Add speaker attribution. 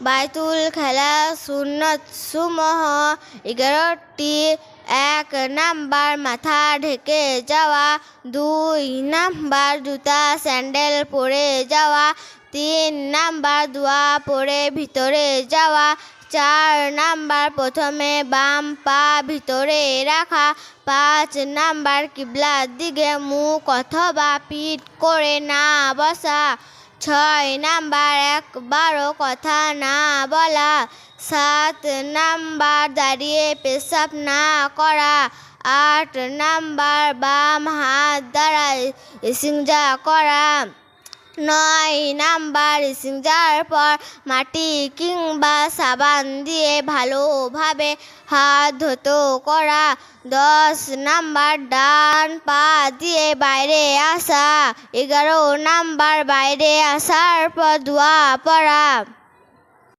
Speaker 1: বাইতুল খেলা সুন্নত সুমহ, এগারোটি, এক নাম্বার মাথা ঢেকে যাওয়া, দুই নাম্বার জুতা স্যান্ডেল পরে যাওয়া, তিন নাম্বার দোয়া পরে ভিতরে যাওয়া, চার নাম্বার প্রথমে বাম পা ভিতরে রাখা, পাঁচ নাম্বার কিবলার দিকে মুখ অথবা পিঠ করে না বসা। ছয় নাম্বার একবারও কথা না বলা, সাত নাম্বার দাঁড়িয়ে পেশাব না করা, আট নাম্বার বাম হাত দ্বারা সিংজা করা। নয় নাম্বার সিংজার পর মাটি কিংবা সাবান দিয়ে ভালোভাবে হাত ধুতো করা দশ নাম্বার ডান পা দিয়ে বাইরে আসা। এগারো নাম্বার বাইরে আসার পর ধোয়া পড়া।